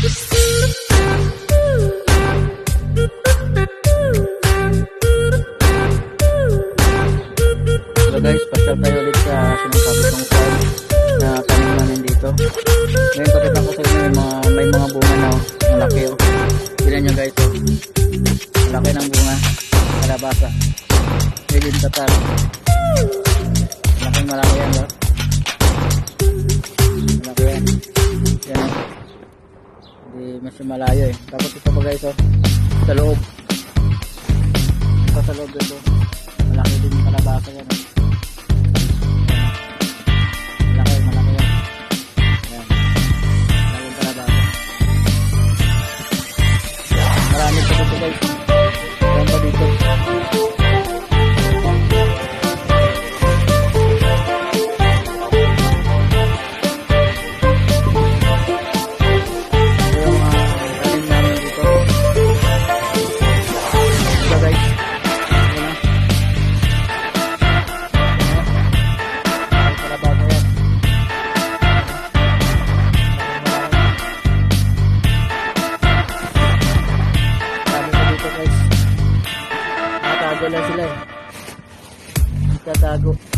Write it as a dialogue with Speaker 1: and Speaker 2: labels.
Speaker 1: So guys, pasyal tayo ulit sa sinasabi kong farm na tanim namin dito. Ngayon pakita ko sa may mga bunga na oh. malaki oh. Tignan nyo guys oh. Malaki ng bunga. Kalabasa. Wilin tatar. Hindi mas malayo eh. Tapos ito pa guys oh. Sa loob. Ito sa loob dito. Malaki din yung kalabasa yan oh. Malaki, malaki yan. Ayan. Malaking kalabasa. Marami pa guys. Lang sila eh. Nakatago.